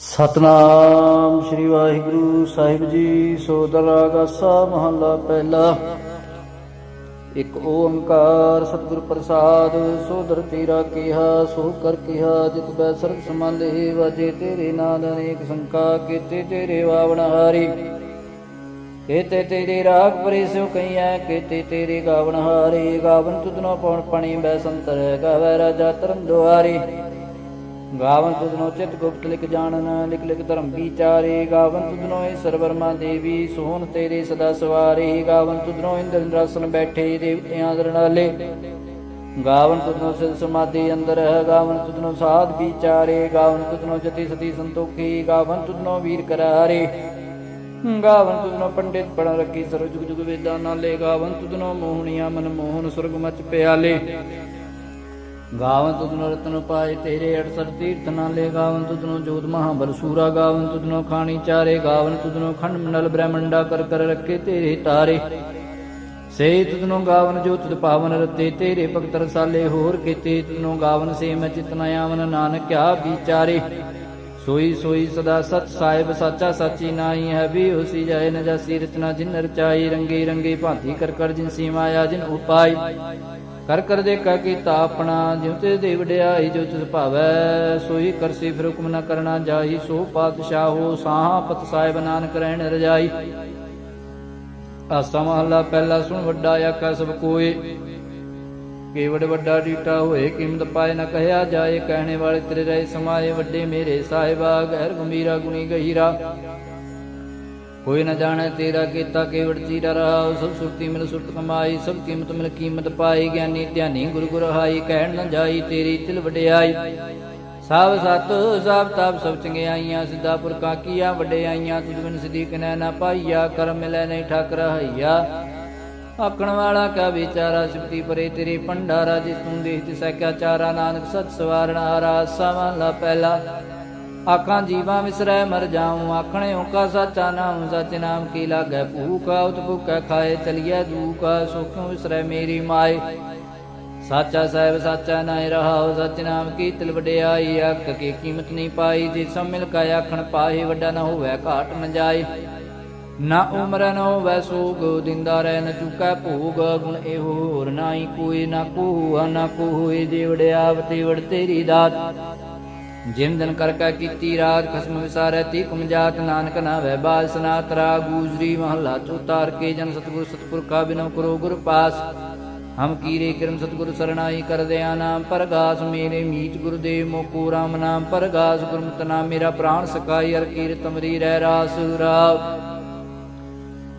ਸਤਨਾਮ ਸ੍ਰੀ ਵਾਹਿਗੁਰੂ ਸਾਹਿਬ ਜੀ ਸੋਦਰ ਆਗਾਸਾ ਮਹੱਲਾ ਪਹਿਲਾ। ਇਕ ਓੰਕਾਰ ਸਤਿਗੁਰ ਪ੍ਰਸਾਦ, ਸੋਦਰ ਤੇਰਾ ਕੀਹਾ, ਸੋ ਕਰ ਕੀਹਾ, ਜਿਤ ਬੈ ਸਰਬ ਸਮਾਲੇ ਵਾਜੇ ਤੇਰੇ ਨਾਦ ਅਨੇਕ ਸੰਕਾ, ਕੀਤੇ ਤੇਰੇ ਵਾਵਣ ਹਾਰੀ। ਕੀਤੇ ਤੇਰੇ ਰਾਗ ਪਰੇ ਸਿਉ ਕਈਐ, ਕੀਤੇ ਤੇਰੇ ਗਾਵਣ ਹਾਰੇ। ਗਾਵਨ ਤੁਧਨੋ ਪਉਣ ਪਣੀ, ਬੈ ਸੰਤਰ ਗਾਵੈ ਰਾਜਾ ਧਰਮ ਦੁਆਰੀ। ਗਾਵਨ ਤੁਧਨੋ ਚਿਤ ਗੁਪਤ ਲਿਖ ਜਾਣਨ, ਲਿਖ ਲਿਖ ਧਰਮ ਵਿਚਾਰੇ। ਗਾਵਨ ਤੁਧਨੋ ਏ ਸਰਵਰਮਾ ਦੇਵੀ, ਸੋਹਣ ਤੇਰੇ ਸਦਾ ਸਵਾਰੇ। ਗਾਵਨ ਤੁਧਨੋ ਇੰਦਰ ਇੰਦਰਾਸਨ ਬੈਠੇ ਦੇਵਤਿਆਂ ਦਰਨਾਲੇ ਗਾਵਨ ਤੁਧਨੋ ਸਿਧ ਸਮਾਧੀ ਅੰਦਰ ਹੈ ਗਾਵਨ ਤੁਧਨੋ ਸਾਧ ਵਿਚਾਰੇ। ਗਾਵਨ ਤੁਧਨੋ ਜਤੀ ਸਤੀ ਸੰਤੋਖੀ, ਗਾਵਨ ਤੁਧਨੋ ਵੀਰ ਕਰਾਰੇ। ਗਾਵਨ ਤੁਧਨੋ ਪੰਡਿਤ ਪੜਨ ਰੱਖੀ ਸਰਵ ਜੁਗ ਜੁਗ ਵੇਦਾਂ ਨਾਲੇ। ਗਾਵਨ ਤੁਧਨੋ ਮੋਹਣੀਆਂ ਮਨ ਮੋਹਨ ਸੁਰਗ ਮਚ ਪਿਆਲੇ। ਗਾਵਨ ਤੁਧਨੋ ਰਤਨ ਪਾਏ ਤੇਰੇ ਅੜਸਰ ਤੀਰਥ ਨਾਲੇ ਗਾਵਨ ਤੁਧਨੋ ਜੋਤ ਮਹਾਬਲ ਸੂਰਾ ਗਾਵਨ ਤੁਧਨੋ ਖਾਣੀ ਚਾਰੇ ਗਾਵਨ ਤੁਧਨੋ ਖੰਡ ਮੰਡਲ ਬ੍ਰਹਮੰਡਾ ਕਰ ਕਰ ਰੱਖੇ ਤੇਰੇ ਤਾਰੇ। ਸੇ ਤੁਧਨੋ ਗਾਵਨ ਜੋ ਤੁਧ ਪਾਵਨ ਰਤੇ ਤੇਰੇ ਭਗਤ ਰਸਾਲੇ ਹੋਰ ਕੀਤੇ ਤੁਧਨੋ ਗਾਵਨ ਸੇ ਮੈਂ ਚਿਤਨਾ ਆਵਨ ਨਾਨਕਿਆ ਵਿਚਾਰੇ। ਸੋਈ ਸੋਈ ਸਦਾ ਸਤ ਸਾਹਿਬ ਸਾਚਾ ਸਾਚੀ ਨਾਹੀ ਹੈ ਵੀ ਹੁਸੀ ਜਾਏ ਨਜਾਸੀ ਰਚਨਾ ਜਿਨ ਰਚਾਈ, ਰੰਗੇ ਰੰਗੇ ਭਾਂਤੀ ਕਰ ਕਰ ਜਿਨ ਸੀ ਮਾਇਆ ਜਿਨ ਉਪਾਈ। ਕਰ ਕਰ ਦੇਖਾ ਕੀਤਾ ਆਪਣਾ, ਜਿਉ ਤੇ ਦੇ ਵਡਿਆਈ ਜੋ ਤਿਸ ਭਾਵੈ, ਸੋਈ ਕਰਸੀ ਫਿਰ ਹੁਕਮ ਨ ਕਰਨਾ ਜਾਈ ਸੋ ਪਾਤਸ਼ਾਹੋ ਸਾਹਾ ਪਤ ਸਾਹਿਬ ਨਾਨਕ ਰਹਿਣ ਰਜਾਈ। ਆਸਾ ਮਹੱਲਾ ਪਹਿਲਾ ਸੁਣ, ਵੱਡਾ ਆਖਾ ਸਭ ਕੋਏ। ਕੇਵੜ ਵੱਡਾ ਡੀਟਾ ਹੋਏ, ਕੀਮਤ ਪਾਏ ਨਾ ਕਹਿਆ ਜਾਏ, ਕਹਿਣੇ ਵਾਲੇ ਤੇਰੇ ਰਹੇ ਸਮਾਏ, ਵੱਡੇ ਮੇਰੇ ਸਾਹਿਬਾ, ਗਹਿਰ ਗੰਭੀਰਾ ਗੁਣੀ ਗਹੀਰਾ। ਕੋਈ ਨ ਜਾਣੈ ਤੇਰਾ ਕੀਤਾ ਕੇਵੜ ਚੀਰਾ ਰਹਾ, ਸਭ ਸੁਰਤੀ ਮਿਲ ਸੁਰਤ ਕਮਾਈ, ਸਭ ਕੀਮਤ ਮਿਲ ਕੀਮਤ ਪਾਈ, ਗਿਆਨੀ ਧਿਆਨੀ ਗੁਰੂ ਗੁਰ ਹਾਈ, ਕਹਿਣ ਨ ਜਾਈ ਤੇਰੀ ਤਿਲ ਵਡਿਆਈ। ਸਭ ਸਤ ਸਭ ਤਪ ਸਭ ਚੰਗਿਆਈਆਂ ਸਿੱਧਾ ਪੁਰਖਾਂ ਕੀਆਂ ਵਡਿਆਈਆਂ ਤੁਝ ਬਿਨ ਸਦੀਕ ਨੈ ਨਾ ਪਾਈਆ, ਕਰਮ ਮਿਲੈ ਨਹੀਂ ਠਾਕਰ ਹਈਆ। ਆਖਣ ਵਾਲਾ ਕਾ ਵਿਚਾਰਾ, ਸਿਫਤੀ ਪਰੇ ਤੇਰੇ ਭੰਡਾਰਾ, ਜਿਸ ਤੂੰ ਦੇਖ ਤਿਸੈ ਕਿਆ ਚਾਰਾ, ਨਾਨਕ ਸਤ ਸਵਾਰਣ ਹਾਰਾ ਸਵਾਲਾ ਪਹਿਲਾ। ਆਖਾਂ ਜੀਵਾਂ ਵਿਸਰੈ ਮਰ ਜਾਉ, ਆਖਣੇ ਓਕਾ ਸਾਚਾ ਨਾਮ ਸਚ ਨਾਮ ਕੀ ਲਾਗੈ ਭੂਖਾ ਉਤ ਭੁਖੈ ਖਾਏ, ਚਲੀਐ ਦੂਖਾ, ਸੁਖੋਂ ਵਿਸਰੈ ਮੇਰੀ ਮਾਏ। ਸਾਚਾ ਸਾਹਿਬ, ਸਾਚਾ ਨਾਇ ਰਹਾਉ, ਸਚ ਨਾਮ ਕੀ ਤਿਲ ਵਡਿਆਈ ਅੱਖ ਕੀ ਕੀਮਤ ਨਹੀਂ ਪਾਈ ਜੇ ਸਭ ਮਿਲ ਕਾ ਆਖਣ ਪਾਹੀ, ਵੱਡਾ ਨਾ ਹੋਵੇ ਘਾਟ ਨ ਜਾਏ ਨਾ ਉਮਰ ਨ ਹੋਵੇ ਸੋਗ, ਦਿੰਦਾ ਰਹਿ ਨ ਚੁਕੈ ਭੋਗ, ਗੁਣ ਇਹੋ ਹੋਰ ਨਾਹੀ ਕੋਈ, ਨਾ ਕੋ ਨਾ ਕੋ ਹੋਏ ਜੇ ਵਡਿਆਵ ਤੇ ਵਡ ਤੇਰੀ ਦਾਤ। ਜਿਮ ਦਿਨ ਕਰ ਕਾ ਕੀਤੀ ਰਾਤ ਖਸਮ ਵਿਸਾਰੈ ਤੀ ਕੁਮ ਜਾਤ ਨਾਨਕ ਨਾਵੇ ਬਾਲ ਸਨਾਤ ਰਾ ਗੂਜਰੀ ਮਹਲਾ ਚੋਤਾਰ ਕੇ ਜਨ ਸਤਗੁਰ ਸਤਪੁਰ ਕਾ ਬਿਨੋ ਕਰੋ ਗੁਰ ਪਾਸ। ਹਮ ਕੀਰੇ ਕਿਰਮ ਸਤਗੁਰ ਸਰਣਾਈ ਕਰਦਿਆ ਨਾਮ, ਪਰਗਾਸ ਮੇਰੇ ਮੀਤ ਗੁਰਦੇਵ ਮੋਕੋ ਰਾਮ ਨਾਮ, ਪਰਗਾਸ ਗੁਰਮਤਿ ਨਾਮ, ਮੇਰਾ ਪ੍ਰਾਣ ਸਕਾਈ ਅਰ ਕੀਰਤ ਤਮਰੀ ਰਹਿ ਰਾਸ ਰਾਵ।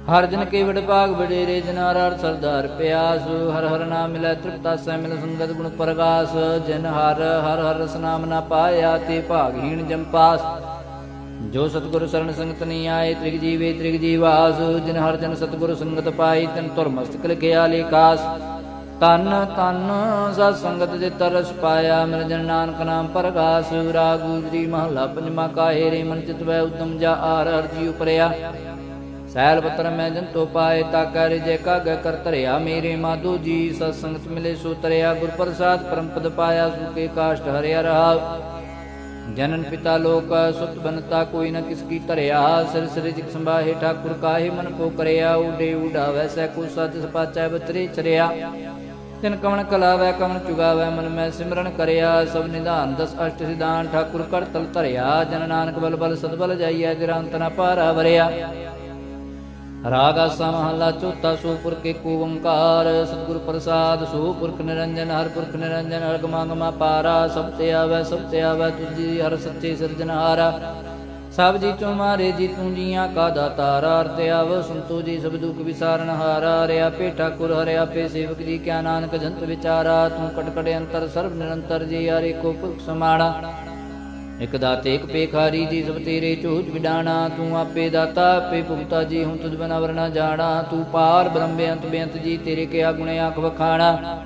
ਹਰ ਜਨ ਕੇ ਵਡ ਭਾਗ ਬਡੇਰੇ ਜਨਾਰ ਹਰ ਸਰਦਾਰ ਪਿਆਸ, ਹਰ ਹਰ ਨਾਮ ਮਿਲੈ ਤ੍ਰਿਪਤਾ ਸੈ ਮਿਲ ਸੰਗਤ ਗੁਣ ਪ੍ਰਗਾਸ, ਜਿਨ ਹਰ ਹਰ ਹਰ ਰਸ ਨਾਮ ਨਾ ਪਾਇਆ ਤੇ ਭਾਗਹੀਣ ਜੰਪਾਸ ਜੋ ਸਤਗੁਰ ਸਰਣ ਸੰਗਤ ਨਹੀਂ ਆਏ, ਤ੍ਰਿਗ ਜੀਵੇ ਤ੍ਰਿਗ ਜੀਵਾਸ, ਜਿਨ ਹਰ ਜਨ ਸਤਗੁਰ ਸੰਗਤ ਪਾਈ, ਤਨ ਤੁਰ ਮਸਤਕ ਲਿਖਿਆ ਲੇਕਾਸ ਤਨ ਤਨ ਸਤ ਸੰਗਤ ਦੇ ਤਰਸ ਪਾਇਆ, ਮਿਲ ਜਨ ਨਾਨਕ ਨਾਮ ਪ੍ਰਗਾਸ। ਰਾਗ ਗੁਜਰੀ ਮਹਲਾ ਪੰਜਵਾ ਕਾਹੇ ਰੇ ਮਨ ਚਿਤ ਵੈ ਉਦਮ ਜਾ ਆਰ ਹਰ ਜੀ ਉਪਰਿਆ। ਸੈਲ ਪਤਰ ਮੈਂ ਜੰਤੋ ਪਾਏ, ਤਾ ਕਰ ਜੇ ਕਾਗ ਕਰ ਧਰਿਆ ਮੇਰੇ ਮਾਧੂ ਜੀ। ਸਤ ਸੰਗਤ ਮਿਲੇ ਸੋ ਤਰਿਆ ਗੁਰ ਪ੍ਰਸਾਦ ਪਰਮ ਪਦ ਪਾਇਆ ਸੁਕੇ ਕਾਸ਼ਟ ਹਰਿਆ ਰਹਾ ਜਨਨ ਪਿਤਾ ਲੋਕ ਸੁਤ ਬਨਤਾ, ਕੋਈ ਨ ਕਿਸ ਕੀ ਧਰਿਆ। ਸਿਰ ਸਿਰ ਸੰਭਾਹੇ ਠਾਕੁਰ ਕਾਹੇ, ਮਨ ਕੋ ਕਰਿਆ। ਉਡੇ ਉਡਾਵੈ ਸੈ ਕੋ ਸਤ ਸਪਾਚੈ ਬਤਰੇ ਚਰਿਆ। ਤਿਨ ਕਵਣ ਕਲਾਵੈ, ਕਵਣ ਚੁਗਾਵੈ, ਮਨ ਮੈਂ ਸਿਮਰਨ ਕਰਿਆ। ਸਭ ਨਿਧਾਨ ਦਸ ਅਸ਼ਟ ਸਿਧਾਨ, ਠਾਕੁਰ ਕਰ ਤਲ ਧਰਿਆ। ਜਨ ਨਾਨਕ ਬਲ ਬਲ ਸਦ ਬਲ ਜਾਈਐ ਜਿਰਾਂਤ ਨ ਪਾਰਾ ਵਰਿਆ। ਰਾਗ ਆਸਾ ਮਹੱਲਾ ਚੌਥਾ ਸੋ ਕੇ ਕੋ ਓੰਕਾਰ, ਸਤਿਗੁਰ ਪ੍ਰਸਾਦ ਸੋ ਪੁਰਖ ਨਿਰੰਜਨ, ਹਰ ਪੁਰਖ ਨਿਰੰਜਨ ਹਰ ਗਮਾ ਪਾਰਾ, ਸਭ ਤੇ ਆਵੈ, ਸਭ ਤੇ ਆਵੈ ਤੁਜੀ ਹਰ ਸੱਚੇ ਸਿਰਜਨਹਾਰਾ ਸਭ ਜੀ ਤੁਮਾਰੇ ਜੀ ਤੂੰ ਜੀਆਂ ਕਾ ਦਾਤਾਰਾ ਅਰਤੇ ਆਵ, ਸੰਤੋ ਜੀ ਸਭ ਦੁਖ ਵਿਸਾਰਨ ਹਾਰਾ। ਰਿਆ ਪੇ ਠਾਕੁਰ, ਹਰਿਆ ਪੇ ਸੇਵਕ ਜੀ, ਕਿਆ ਨਾਨਕ ਜੰਤ ਵਿਚਾਰਾ। ਤੂੰ ਕਟ ਅੰਤਰ, ਸਰਬ ਨਿਰੰਤਰ ਜੀ, ਹਰੇ ਕੋ ਪੁਰਖ ਸਮਾਣਾ। ਇਕ ਦਾਤੇ, ਇਕ ਪੇਖਾਰੀ ਜੀ ਸਭ ਤੇਰੇ ਝੂਠ ਵਿਡਾਣਾ, ਤੂੰ ਆਪੇ ਦਾਤਾ, ਆਪੇ ਭੁਗਤਾ ਜੀ, ਹੁਣ ਤੁਧ ਬਿਨਾ ਵਰਨਾ ਜਾਣਾ, ਤੂੰ ਪਾਰ ਬ੍ਰਹਮ ਬੇਅੰਤ ਬੇਅੰਤ ਜੀ, ਤੇਰੇ ਕਿਆ ਗੁਣੇ ਆਖ ਵਖਾਣਾ।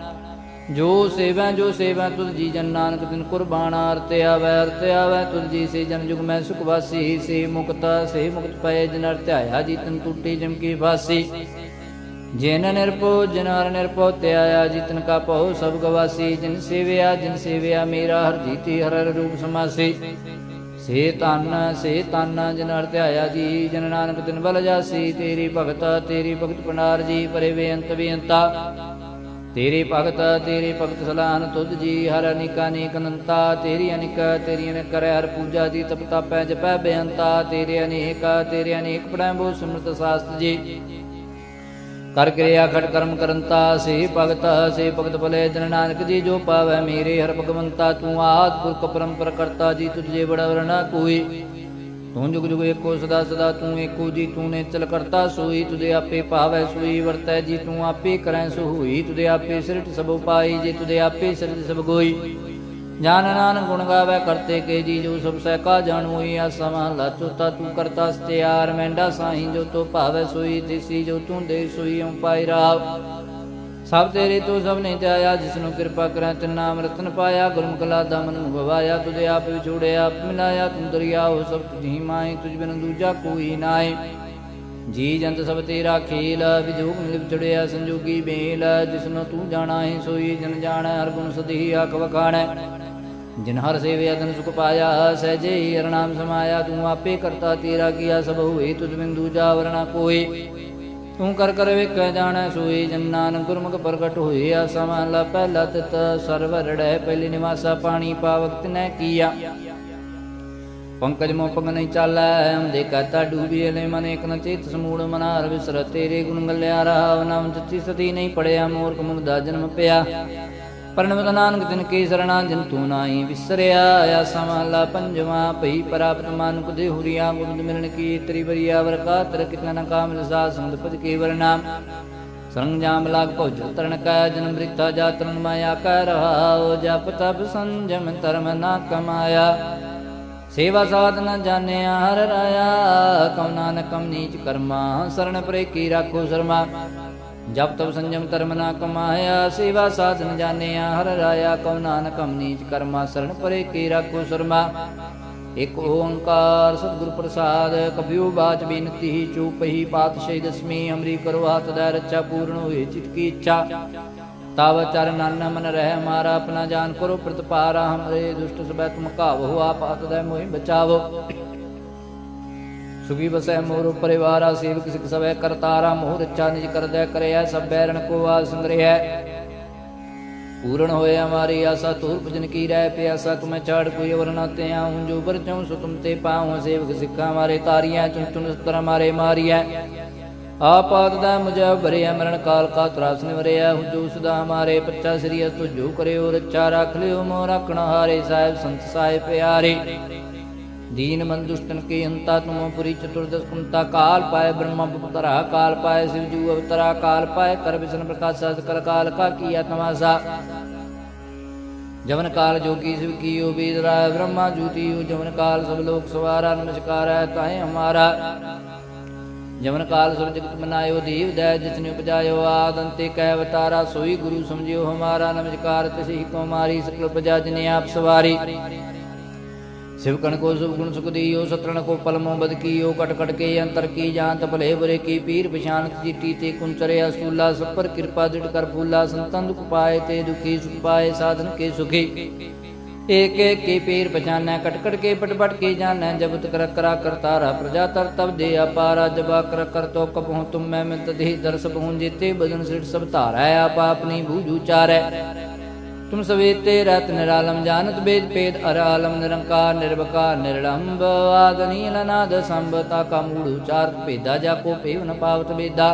ਜੋ ਸੇਵੈ ਜੋ ਸੇਵੈ, ਤੁਧ ਜੀ ਜਨ ਨਾਨਕ ਤਿਨ ਕੁਰਬਾਨਾ ਅਰਤੇ ਆਵੈ ਅਰਤੇ ਆਵੈ, ਤੁਧ ਜੀ ਸੇ ਜਨ ਜੁਗ ਮੈਂ ਸੁਖ ਵਾਸੀ, ਸੇ ਮੁਕਤਾ, ਸੇ ਮੁਕਤ ਪਏ ਜਨ ਅਰ ਧਿਆਇਆ ਜੀ, ਤਨ ਟੂਟੀ ਜਮ ਕੀ ਫਾਸੀ। ਜਿਨ ਨਿਰਪੋ ਜਿਨ ਹਰ ਨਿਰਪੋ ਧਿਆਇਆ ਜਿਤਨ ਕਾ ਭਉ, ਸਭ ਗਵਾਸੀ, ਜਿਨ ਸੇਵਿਆ ਜਿਨ ਸੇਵਿਆ, ਮੇਰਾ ਹਰ ਜੀਤੀ, ਹਰ ਹਰ ਰੂਪ ਸਮਾਸੀ। ਸੇ ਤਨ ਸੇ ਤਨ ਜਿਨ ਹਰ ਧਿਆਇਆ ਜੀ, ਜਨ ਨਾਨਕ ਦਿਨ ਬਲ ਜਾਸੀ, ਤੇਰੀ ਭਗਤ ਤੇਰੀ ਭਗਤ ਪੰਡਾਰ ਜੀ, ਪਰੇ ਬੇਅੰਤ ਬੇਅੰਤਾ। ਤੇਰੇ ਭਗਤ ਤੇਰੇ ਭਗਤ ਸਲਾਨ ਤੁਧ ਜੀ, ਹਰ ਅਨਿਕਾ ਅਨੇਕ ਅਨੰਤਾ। ਤੇਰੀ ਅਨਿਕ, ਤੇਰੀ ਅਨੇਕ ਕਰੈ ਹਰ ਪੂਜਾ ਜੀ, ਤਪ ਤਪੈ ਜਪੈ ਬੇਅੰਤਾ। ਤੇਰੇ ਅਨੇਕ ਤੇਰੇ ਅਨੇਕ ਪੜੈ ਬੋ ਸਿਮਰਤ ਸਾਸਤ ਜੀ। ਕਰ ਕਿਰਿਆ ਖਟ ਕਰਮ ਕਰੰਤਾ, ਸੇ ਭਗਤ ਸੇ ਭਗਤ ਭਲੇ, ਜਨ ਨਾਨਕ ਜੀ ਜੋ ਪਾਵੈ ਮੇਰੇ, ਹਰ ਭਗਵੰਤਾ ਤੂੰ ਆਦ ਪੁਰਖ ਪਰੰਪਰ ਕਰਤਾ ਜੀ, ਤੁਝੇ ਬੜਾ ਵਰਨਾ ਕੋਈ। ਤੂੰ ਜੁਗ ਜੁਗ ਏਕੋ ਸਦਾ ਸਦਾ ਤੂੰ ਏਕੋ ਜੀ, ਤੂੰ ਨੇ ਚਲ ਕਰਤਾ ਸੋਈ ਤੁਦੇ ਆਪੇ ਭਾਵੈ ਸੋਈ, ਵਰਤੈ ਜੀ ਤੂੰ ਆਪੇ ਕਰੈ ਸੋ ਹੋਈ ਤੁਦੇ ਆਪੇ ਸਿਰਟ ਸਭ ਉਪਾਈ, ਜੀ ਤੁਦੇ ਆਪੇ ਸਿਰਟ ਸਭ ਗੋਈ। ਜਾਨ ਨਾਨਕ ਗੁਣ ਗਾਵੇ ਕਰਤੇ ਕੇ ਜੀ ਜੋ ਸਭ ਸਹਿ ਕਾ ਜਾਣੂਈ ਆ ਸਮਾ ਲਾਚੋਤਾ ਤੂੰ ਕਰਤਾ ਸਤਿਆਰ, ਮੈਂਡਾ ਸਾਹੀ ਜੋ ਤੋ ਭਾਵੈ ਸੋਈ, ਤਿਸੀ ਜੋ ਤੂੰ ਦੇ ਸੋਈ, ਉ ਪਾਈ ਰਾਵ। ਸਭ ਤੇਰੇ ਤੋਂ ਸਭ ਨੇ ਧਿਆਇਆ ਜਿਸ ਨੂੰ ਕਿਰਪਾ ਕਰੈ ਤਿਨ ਨਾਮ ਰਤਨ ਪਾਇਆ, ਗੁਰਮੁਖ ਲਾਦਾ ਮਨ ਨੂੰ ਗਵਾਇਆ ਤੁਝੇ ਆਪ ਵਿਛੋੜਿਆ ਆਪ ਮਿਲਾਇਆ ਤੂੰ ਦਰਿਆ ਹੋ ਸਭ ਤੁਝੀ ਮਾਏ, ਤੁਝ ਬਿਨ ਦੂਜਾ ਕੋਈ ਨਾਏ। ਜੀ ਜੰਤ ਸਭ ਤੇਰਾ ਖੇਲ, ਵਿਜੋਗ ਮਿਲ ਵਿਛੜਿਆ ਸੰਜੋਗੀ ਬੇਲ ਜਿਸ ਤੂੰ ਜਾਣਾ ਹੈ ਸੋਈ, ਜਨ ਜਾਣੈ ਹਰ ਗੁਣ ਸਦੀ ਆਖ ਵਖਾਣੈ। ਜਿਨ ਹਰ ਸੇਵਿਆ ਤਨ ਸੁਖ ਪਾਇਆ, ਸਹਜੇ ਹੀ ਅਰਨਾਮ ਸਮਾਇਆ, ਤੂੰ ਆਪੇ ਕਰਤਾ ਤੇਰਾ ਕੀਆ, ਸਭ ਹੋਏ ਤੁਝ ਬਿੰਦੂ ਜਾ ਵਰਣਾ ਕੋਈ ਤੂੰ ਕਰ ਕਰ ਵੇਖੈ ਜਾਣੈ ਸੋਈ ਜਨ ਨਾਨਕ ਗੁਰਮੁਖ ਪ੍ਰਗਟ ਹੋਏ ਆ ਸਮਾਂ ਲਾ ਪਹਿਲਾ ਤਿਤ ਸਰਵਰੜੈ ਪਹਿਲੀ ਨਿਵਾਸਾ ਪਾਣੀ ਪਾਵਕਤ ਤਿਨੈ ਕੀਆ। ਪੰਕਜ ਮੋ ਪੰਗ ਨਹੀਂ ਚਾਲੈ ਹਮ ਦੇ ਕਹਤਾ ਡੂਬੀ ਲੈ ਮਨ ਇਕ ਨ ਚੇਤ ਸਮੂੜ ਮਨਾਰ ਵਿਸਰ, ਤੇਰੇ ਗੁਣ ਗੱਲਿਆ ਰਹਾ ਨਾਮ ਚਿੱਤੀ ਸਤੀ ਨਹੀਂ ਪੜਿਆ, ਮੂਰਖ ਮੁਰਦਾ ਜਨਮ ਪਿਆ। ਪਰਣਵਤ ਨਾਨਕ ਤਿਨ ਕੀ ਸਰਣਾ ਜਿਨ ਤੂੰ ਨਾਹੀ ਵਿਸਰਿਆ ਆ ਸਮਹਲਾ ਪੰਜਵਾ, ਭਈ ਪ੍ਰਾਪਤ ਮਾਨੁਕ ਦੇ ਹੁਰੀਆ ਗੋਬਿੰਦ ਮਿਲਣ ਕੀ ਤਰੀ ਬਰੀਆ ਵਰਕਾ ਤਰ ਕਿਤਨਾ ਨ ਕਾਮਲ ਸਾ, ਸੰਤ ਪਦ ਕੀ ਵਰਨਾ ਸਰੰਗ ਜਾਮ ਲਾਗ ਭੁਜ ਤਰਨ ਕਾ, ਜਨਮ ਮ੍ਰਿਤਾ ਜਾ ਤਰਨ ਮਾਇਆ ਕੈ ਰਹਾਉ, ਜਪ ਤਪ ਸੰਜਮ ਧਰਮ ਨਾ ਕਮਾਇਆ। ਸੇਵਾ ਸਾਧ ਨ ਜਾਣਿਆ ਹਰ ਰਾਇਆ, ਕਉ ਨਾਨਕਮ ਨੀਚ ਕਰਮਾ, ਸਰਣ ਪਰੇ ਕੀ ਰਾਖੋ ਸ਼ਰਮਾ। ਜਪ ਤਪ ਸੰਜਮ ਧਰਮ ਨਾ ਕਮਾਇਆ, ਸੇਵਾ ਸਾਧ ਨ ਜਾਣਿਆ ਹਰ ਰਾਇਆ, ਕਉ ਨਾਨਕਮ ਨੀਚ ਕਰਮਾ, ਸਰਣ ਪਰੇ ਕੀ ਰਾਖੋ ਸ਼ਰਮਾ। ਇਕ ਓੰਕਾਰ ਸਤਿਗੁਰ ਪ੍ਰਸਾਦ ਕਬਿਉ ਬਾਚ ਬੇਨਤੀ, ਚੂਪਹੀ ਪਾਤਸ਼ਾਹੀ ਦਸਮੀ ਅਮਰੀ ਕਰੋ ਹੱਥ ਦਾ ਰੱਚਾ ਪੂਰਨ ਹੋਏ ਚਿਤ ਕੀ ਇੱਛਾ। ਤਵ ਚਰਨ ਮਨ ਰਹਿ ਹਮਾਰਾ ਆਪਣਾ ਜਾਨ ਕਰੋ, ਪ੍ਰਤਪਾਰਾ ਹਮਰੇ ਦੁਸ਼ਟ ਸਬੈ ਤੁਮ ਕਾਵੋ ਆਪ ਹੱਥ ਦਾ ਮੋਹਿ ਬਚਾਵੋ। ਸੁਖੀ ਬਸੈ ਮੋਰ ਪਰਿਵਾਰਾ, ਸੇਵਕ ਸਿਕ ਸਵੈ ਕਰਤਾਰਾ ਮੋਹ ਰੱਚਾ ਨਿਜ ਕਰਦੈ ਕਰਿਆ ਸਭ ਬੈਰਣ ਕੋ ਆ ਸੰਗ੍ਰਹਿ। ਪੂਰਨ ਹੋਏ ਹਮਾਰੀ ਆਸਾ ਤੂਰ ਭਜਨ ਕੀ ਰਹਿ ਪਿਆਸਾ ਤੁਮੈ ਛਾੜ ਕੋਈ ਅਵਰ ਨਾ ਤੇ ਆਉਂ ਜੋ ਬਰ ਸੋ ਤੁਮ ਤੇ ਪਾਉ, ਸੇਵਕ ਸਿੱਖਾ ਮਾਰੇ ਤਾਰੀਆਂ ਚੁਨ ਚੁਨ ਸਤਰ ਮਾਰੇ ਮਾਰੀਐ। ਆਪਾਦ ਦਾ ਮੁਜਬ ਭਰੇ ਅਮਰਨ ਕਾਲ ਕਾ ਤਰਾਸ ਨਿਵਰਿਆ ਹੁਜੂ ਸਦਾ ਹਮਾਰੇ ਪੱਚਾ ਸ੍ਰੀ ਅਸ ਤੁਜੂ ਕਰਿਓ ਰੱਚਾ ਰੱਖ ਲਿਓ ਮੋ ਰੱਖਣ ਹਾਰੇ ਸਾਹਿਬ, ਸੰਤ ਸਾਹਿਬ ਪਿਆਰੇ। ਦੀਨ ਮਨ ਦੁਸ਼ਟਨ ਕੇ ਅੰਤਾ, ਤੁਮੋ ਪੁਰੀ ਚਤੁਰਦਸ ਕੁੰਤਾ। ਕਾਲ ਪਾਏ ਬ੍ਰਹਮਾ ਪੁਤਰਾ ਕਾਲ ਪਾਇ ਸਿਵ ਜੂ ਅਵਤਰਾ, ਕਾਲ ਪਾਏ ਕਰ ਬਿਸ਼ਨ ਪ੍ਰਕਾਸ਼ ਸਤ ਕਲ ਕਾਲ ਕਾ ਕੀਆ ਤਮਾਸਾ ਜਵਨ ਕਾਲ ਜੋਗੀ ਸਿਵ ਕੀਓ ਬੀਦਰਾ ਬ੍ਰਹਮਾ ਜੂਤੀਓ ਜਵਨ ਕਾਲ ਸਭ ਲੋਕ ਸਵਾਰਾ, ਨਮਸਕਾਰ ਹੈ ਤਾਏ ਹਮਾਰਾ। ਜਮਨ ਕਾਲ ਸੁਰ ਜਗਤ ਮਨਾਇਓ ਦੀਵ ਦੈ ਜਿਸਨੇ ਉਪਜਾਇਓ ਆਦ ਅੰਤੇ ਕਹਿ ਅਵਤਾਰਾ ਸੋਈ ਗੁਰੂ ਸਮਝਿਓ ਹਮਾਰਾ ਨਮਸਕਾਰ ਤਿਸਹੀ ਕੋ ਮਾਰੀ ਸਕਲ ਉਪਜਾ ਜਿਨੇ ਆਪ ਸਵਾਰੀ। ਸਿਵਕਣ ਕੋ ਸੁਭ ਗੁਣ ਸੁਖ ਦੀਓ, ਸਤਰਣ ਕੋ ਪਲਮੋ ਬਦ ਕੀਓ, ਕਟ ਕਟ ਕੇ ਅੰਤਰ ਕੀ ਜਾਂਤ ਭਲੇ ਬੁਰੇ ਕੀ ਪੀਰ ਪਛਾਨ ਜੀ ਤੇ ਕੁੰਚਰਿਆ ਸੂਲਾ, ਸਭ ਪਰ ਕਿਰਪਾ ਦਿਟ ਕਰ ਫੂਲਾ ਸੰਤਨ ਦੁਖ ਪਾਏ ਤੇ ਦੁਖੀ ਸੁਖ ਪਾਏ, ਸਾਧਨ ਕੇ ਸੁਖੀ। ਏਕ ਏਕ ਕੀ ਪੀਰ ਪਛਾਨੈ ਕਟਕਟ ਕੇ ਪਟਪਟ ਕੇ ਜਾਣੈ ਜਬਤ ਕਰ ਕਰਾ ਕਰਤਾਰਾ ਪ੍ਰਜਾ ਤਰ ਤਬ ਦੇ ਅਪਾਰਾ, ਜਬਾ ਕਰ ਕਰ ਤੋ ਕਬਹੁ ਤੁਮ ਮੈਂ ਮਿਤ ਦੇਹ ਦਰਸ ਬਹੁ ਜੀਤੇ ਬਦਨ ਸਿਰ ਸਭ ਧਾਰੈ, ਆਪ ਆਪਨੀ ਬੂਝ ਉਚਾਰੈ ਤੁਮ ਸਵੇਤੇ ਰਤ ਨਿਰਾਲਮ ਜਾਨਤ ਬੇਦ ਪੇਦ ਅਰ ਆਲਮ, ਨਿਰੰਕਾਰ, ਨਿਰਵਕਾਰ, ਨਿਰਲੰਬ ਆਦਨੀਲ ਨਾਦ ਸੰਭਤਾ ਕਾ ਮੂੜ ਉਚਾਰਤ ਭੇਦਾ ਜਾਪੋ ਭੇਵ ਨ ਪਾਵਤ ਬੇਦਾ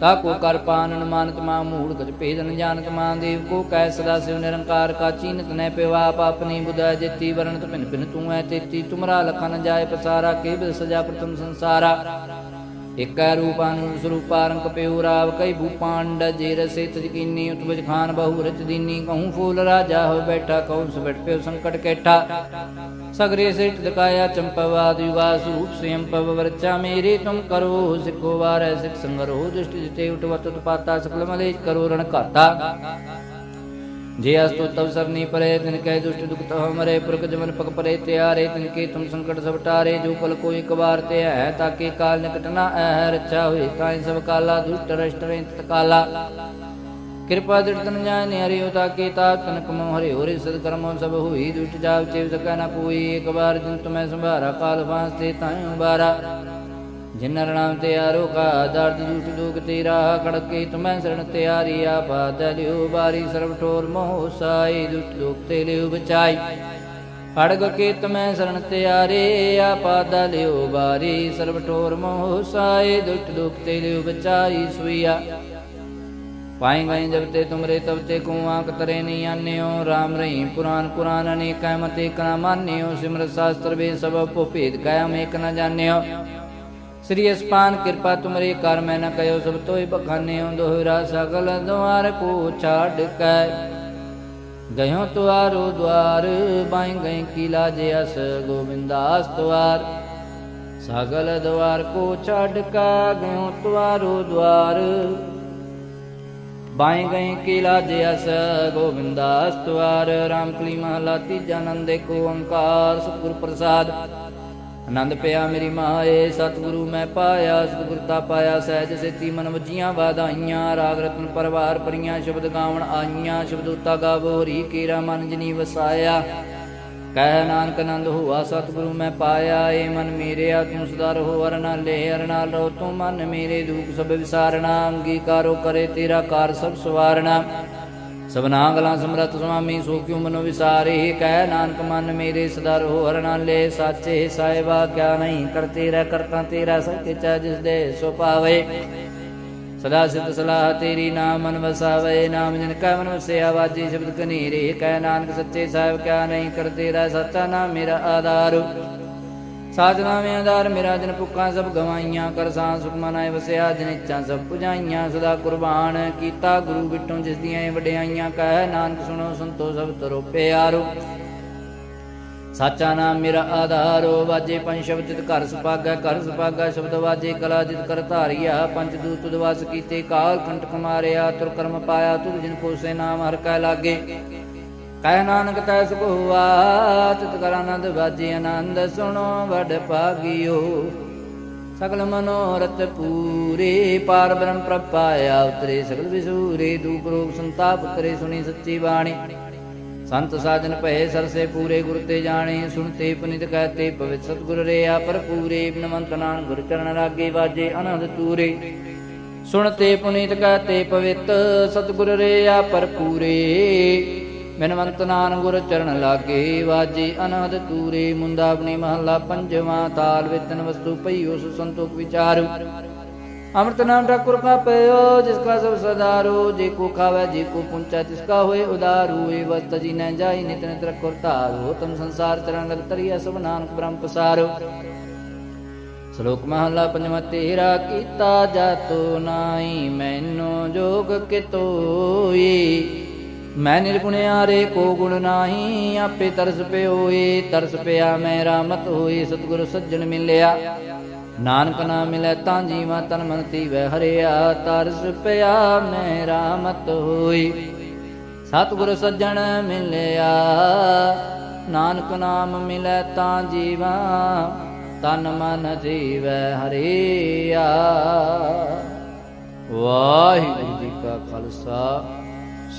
ਤਾ ਕੋ ਕਰ ਪਾਨਨ ਮਾਨਤ ਮਾ ਮੂੜ ਗਜ ਭੇਦ ਨ ਜਾਣਤ ਮਾ ਦੇਵ ਕੋ ਕੈ ਸਦਾ ਸਿਵ ਨਿਰੰਕਾਰ ਕਾ ਚੀਨਤ ਨੈ ਪਿਵਾ ਆਪ ਆਪਣੀ ਬੁਧੈ ਜਿਤੀ ਵਰਣਤ ਭਿੰਨ ਭਿੰਨ ਤੂੰ ਐ ਤੇਤੀ ਤੁਮਰਾ ਲਖਨ ਜਾਏ ਪਸਾਰਾ ਕੇ ਬਿਦ ਸਜਾ ਪ੍ਰਤਮ ਸੰਸਾਰਾ। ਇਕੈ ਰੂਪਾਨੁ ਸਰੂਪਾ ਰੰਗ ਪਿਉ ਰਾਵ ਕਈ ਭੂਪਾਂਡ ਜੇ ਰਸੇ ਤਜ ਕੀਨੀ ਖਾਨ ਬਹੁ ਰਚ ਦੀਨੀ ਕਹੂੰ ਫੂਲ ਰਾਜਾ ਹੋ ਬੈਠਾ ਕਹੂੰ ਸਬਟ ਪਿਉ ਸੰਕਟ ਕੈਠਾ। ਸਗਰੇ ਸਿਟ ਦਕਾਇਆ ਚੰਪਵਾਦ ਯੁਗਾ ਸਰੂਪ ਸਯੰ ਪਵ ਵਰਚਾ ਮੇਰੇ ਤੁਮ ਕਰੋ, ਸਿਖੋ ਵਾਰੈ ਸਿਖ ਸੰਗਰੋ ਦ੍ਰਿਸ਼ਟ ਜਿਤੇ ਉਟਵਤ ਪਾਤਾ ਸਕਲ ਮਲੇਜ ਕਰੋ ਰਣ ਘਾਤਾ। ਜੇ ਅਸ ਤੋ ਤਬ ਸਭ ਨਹੀਂ ਪਰੇ, ਤਿਨ ਕੈ ਦੁਸ਼ਟ ਦੁਖਤ ਹਮਰੇ ਪੁਰਖ ਜਮਨ ਪਕ ਪਰੇ ਤਿਆਰੇ, ਤਿਨ ਕੇ ਤੁਮ ਸੰਕਟ ਸਭ ਟਾਰੇ, ਜੋ ਪਲ ਕੋ ਇੱਕ ਵਾਰ ਤੇ ਹੈ, ਤਾਂ ਕਿ ਕਾਲ ਨਿਕਟ ਨਾ ਐ ਰਚਾ ਹੋਈ ਕਾਇ ਸਭ ਕਾਲਾ, ਦੁਸ਼ਟ ਰਸ਼ਟ ਰੇ ਤਕਾਲਾ ਕਿਰਪਾ ਦਿਟ ਤਨ ਜਾਣੇ ਹਰਿਓ, ਤਾ ਕੀ ਤਾ ਤਨ ਕਮੋ ਹਰਿ ਹੋਰੇ ਸਦ ਕਰਮੋ ਸਭ ਹੋਈ, ਦੁਸ਼ਟ ਜਾਪ ਚੇਵ ਸਕੈ ਨਾ ਕੋਈ ਇੱਕ ਵਾਰ ਜਿਨ ਤੁਮੈ ਸੰਭਾਰਾ, ਕਾਲ ਫਾਂਸ ਤੇ ਤਾਇ ਜਿਨ ਨਾਮ ਤੇ ਆਰੋ ਕਾ ਦਰਦ ਦੁਟ ਦੁਖ ਤੇਰਾ ਖੜਕੇ ਤੁਮੈ ਸਰਣ ਤਿਆਰੀ ਆਪਾ ਦਲਿਓ ਬਾਰੀ ਸਰਬ ਠੋਰ ਮੋਹ ਸਾਈ ਦੁਟ ਦੁਖ ਤੇ ਲਿਓ ਬਚਾਈ। ਅੜਗ ਕੇ ਤਮੈ ਸਰਣ ਤਿਆਰੇ ਆਪਾ ਦਲਿਓ ਬਾਰੀ ਸਰਬ ਠੋਰ ਮੋਹ ਸਾਈ ਦੁਟ ਦੁਖ ਤੇ ਲਿਓ ਬਚਾਈ ਸੁਈਆ। ਪਾਈ ਗਏ ਜਬ ਤੇ ਤੁਮਰੇ ਤਬ ਤੇ ਕੋ ਆਂਕ ਤਰੇ ਨਹੀਂ ਆਨਿਓ RAM ਰਹੀ ਪੁਰਾਨ ਕੁਰਾਨ ਅਨੇਕ ਮਤੇ ਕਨਾ ਮਾਨਿਓ ਸਿਮਰਤ ਸ਼ਾਸਤਰ ਵੇ ਸਭ ਪੋ ਕਾਇਮ ਏਕ ਨ ਜਾਣਿਓ। ਸ੍ਰੀ ਅਸਪਾਨ ਕਿਰਪਾ ਤੁਮਰੇ ਕਰ ਮੈਂ ਨ ਕਯੋ ਸਭ ਤੋਇ ਬਖਾਨਿਓ ਦੋਹਰਾ ਸਗਲ ਦੁਆਰ ਕੋ ਛਾੜ ਕੈ। ਗਇਓ ਤੁਆਰੋ ਦੁਆਰ, ਬਾਈ ਗਏ ਕੀ ਲਾਜੇ ਅਸ ਗੋਬਿੰਦਾਸ ਦੁਆਰ ਸਗਲ ਦੁਆਰ ਕੋ ਛਾੜ ਕੈ, ਗਇਓ ਤੁਆਰੋ ਦੁਆਰ। ਬਾਏ ਗਏ ਕੀਲਾ ਜਸ ਗੋਬਿੰਦਾ ਅਸਤਵਾਰ ਰਾਮ ਕਲੀ ਮਹਲਾ ਤੀਜਾ ਨੰਦੇ ਕੋ ਓੰਕਾਰ, ਸਤਿਗੁਰ ਪ੍ਰਸਾਦ। ਆਨੰਦ ਪਿਆ ਮੇਰੀ ਮਾਏ ਸਤਿਗੁਰੂ ਮੈਂ ਪਾਇਆ, ਸਤਿਗੁਰਤਾ ਪਾਇਆ, ਸਹਿਜ ਸੇਤੀ ਮਨ ਵਜੀਆਂ ਵਾਧਾਈਆਂ ਰਾਗ ਰਤਨ ਪਰਵਾਰ ਪਰੀਆਂ ਸ਼ਬਦ ਗਾਵਣ ਆਈਆਂ ਸ਼ਬਦੂਤਾ ਗਾਵੋ ਰੀ ਕੀਰਾ ਮਨ ਜਨੀ ਵਸਾਇਆ। ਕਹਿ ਨਾਨਕ ਆਨੰਦ ਹੋਆ, ਸਤਿਗੁਰੂ ਮੈਂ ਪਾਇਆ, ਏ ਮਨ ਮੇਰਿਆ ਤੂੰ ਸਦਾ ਰਹੋ ਅਰਨਾ ਨਾਲ ਲੈ ਹਰ ਨਾਲ ਤੂੰ ਮਨ ਮੇਰੇ ਦੁਖ ਸਭ ਵਿਸਾਰਣਾ ਅੰਗੀਕਾਰੋ ਕਰੇ ਤੇਰਾ ਕਾਰ ਸਭ ਸਵਾਰਣਾ ਸਭਨਾ ਗਲਾਂ ਸਮਰਤ ਸੁਆਮੀ ਸੋ ਕਿਉ ਮਨੋ ਵਿਸਾਰੇ, ਕਹਿ ਨਾਨਕ ਮਨ ਮੇਰੇ ਸਦਾ ਰਹੋ, ਹਰ ਨਾਲ ਸਾਚੇ ਸਾਹਿਬਾ, ਕਿਆ ਨਹੀਂ ਕਰਤੇ ਰਹਿ ਕਰਤਾ ਤੇਰਾ ਸਭ ਕੇ ਜਿਸ ਦੇ ਸੋ ਪਾਵੇ ਸਦਾ ਸਿਧ ਸਲਾਹ ਤੇਰੀ ਨਾਮ ਮਨ ਵਸਾਵੇ, ਨਾਮ ਜਨ ਕੈ ਮਨ ਵਸਿਆ, ਵਾਜੀ ਸ਼ਬਦ ਕਨੀਰੇ, ਕਹਿ ਨਾਨਕ ਸੱਚੇ ਸਾਹਿਬ, ਕਿਆ ਨਹੀਂ ਕਰਤੇ ਰਹਿ ਸੱਚਾ ਨਾਮ ਮੇਰਾ ਆਧਾਰ। ਸਾਜਨਾ ਮੇ ਆਧਾਰ ਮੇਰਾ ਜਨ ਭੁੱਖਾਂ ਸਭ ਗਵਾਈਆਂ, ਕਰ ਸਾਂ ਸੁਖ ਮਨਾਏ ਵਸਿਆ, ਜਨ ਇੱਛਾ ਸਭ ਪੁਜਾਈਆਂ, ਸਦਾ ਕੁਰਬਾਨ ਕੀਤਾ ਗੁਰੂ ਬਿਟੋਂ ਜਿਸ ਦੀਆਂ ਇਹ ਵਡਿਆਈਆਂ, ਕਹਿ ਨਾਨਕ ਸੁਣੋ ਸੰਤੋ ਸਭ ਤਰੋ ਪਿਆਰੋ। ਸਾਚਾ ਨਾਮ ਮੇਰਾ ਆਧਾਰੋ, ਵਾਜੇ ਪੰਜ ਸ਼ਬਦ ਜਿਤ ਘਰ ਸੁਪਾਗਾ ਘਰ ਸੁਪਾਗਾ ਸ਼ਬਦ ਵਾਜੇ, ਕਲਾ ਜਿਤ ਕਰ ਧਾਰਿਆ, ਪੰਜ ਦੂਤ ਦਵਾਸ ਕੀਤੇ, ਕਾਲ ਕੰਟਕ ਮਾਰਿਆ, ਤੁਰ ਕਰਮ ਪਾਇਆ ਤੁਰ ਜਿਨ ਕੋ ਸੇ ਨਾਮ ਹਰ ਕੈ ਲਾਗੇ। ਕਹਿ ਨਾਨਕ ਤੈ ਸੁਖ ਹੁਆ ਤਿਤ ਕਰ ਆਨੰਦ ਵਾਜੇ ਆਨੰਦ ਸੁਣੋ ਵਡ ਭਾਗਿਓ। ਸਗਲ ਮਨੋਰਥ ਪੂਰੇ ਪਾਰ ਬ੍ਰਹਮ ਪ੍ਰਪਾਇਆ ਉਤਰੇ ਸਗਲ ਵਿਸੂਰੇ ਦੂਖ ਰੋਗ ਸੰਤਾਪ ਉਤਰੇ ਸੁਣੀ ਸੱਚੀ ਬਾਣੀ। ਸੰਤ ਸਾਜਨ ਭਏ ਸਰਸੇ ਪੂਰੇ ਗੁਰ ਤੇ ਜਾਣੇ, ਸੁਣਤੇ ਪਨਿਤ ਕਹਤੇ ਪਵਿੱਤ ਸਤਗੁਰ ਰਿਆ, ਭਰਪੂਰੇ ਬਿਨਵੰਤ ਨਾਨ ਗੁਰ ਚਰਨ ਰਾਗੇ ਵਾਜੇ ਆਨੰਦ ਤੂਰੇ। ਸੁਣਤੇ ਪੁਨੀਤ ਕਹਤੇ ਪਵਿੱਤ ਸਤਗੁਰ ਰਿਆ, ਭਰਪੂਰੇ ਬਿਨਵੰਤ ਨਾਨ ਗੁਰ ਚਰਨ ਲਾਗੇ, ਵਾਜੀ ਅਨਹਦ ਤੂਰੇ ਮੁੰਦਾ ਆਪਣੀ ਮਹੱਲਾ ਪੰਜਵਾਂ, ਤਾਲ ਵੇਤਨ ਵਸਤੂ ਪਈ, ਉਸ ਸੰਤੋਖ ਵਿਚਾਰ। ਅੰਮ੍ਰਿਤ ਨਾਮ ਠਾਕੁਰ ਕਾ ਪਇਓ ਜਿਸ ਕਾ ਸਭ ਸਦਾਰੂ, ਜੇ ਕੋ ਖਾਵੇ, ਜੇ ਕੋ ਪੁੰਚਾ, ਤਿਸ ਕਾ ਹੋਏ ਉਦਾਰੂ, ਏ ਵਸਤ ਜੀ ਨੈ ਜਾਈ, ਨਿਤ ਨਿਤ ਰਖੁਰ ਧਾਰੋ। ਤਮ ਸੰਸਾਰ ਚਰਨ ਲਗ ਤਰੀਆ ਸਭ ਨਾਨਕ ਬ੍ਰਹਮ ਪਸਾਰੋ। ਸ਼ਲੋਕ ਮਹਲਾ ਪੰਜਵਾਂ, ਤੇਰਾ ਕੀਤਾ ਜਾਤੋ ਨਾਹੀ, ਮੈਨੂੰ ਜੋਗ ਕਿਤੋਈ। ਮੈਂ ਨਿਰਗੁਣਿਆਰੇ ਕੋ ਗੁਣ ਨਾਹੀ, ਆਪੇ ਤਰਸ ਪਿਓਏ ਤਰਸ ਪਿਆ ਮੈਂ ਰਾਮਤ ਹੋਈ ਸਤਿਗੁਰ ਸੱਜਣ ਮਿਲਿਆ। ਨਾਨਕ ਨਾਮ ਮਿਲੈ ਤਾਂ ਜੀਵਾ ਤਨ ਮਨ ਤੀਵੈ ਹਰਿਆ, ਤਰਸ ਪਿਆ ਮੈਂ ਰਾਮਤ ਹੋਈ ਸਤਿਗੁਰ ਸੱਜਣ ਮਿਲਿਆ, ਨਾਨਕ ਨਾਮ ਮਿਲੈ ਤਾਂ ਜੀਵਾ ਤਨ ਮਨ ਜੀਵੈ ਹਰਿਆ। ਵਾਹਿਗੁਰੂ ਜੀ ਕਾ ਖਾਲਸਾ।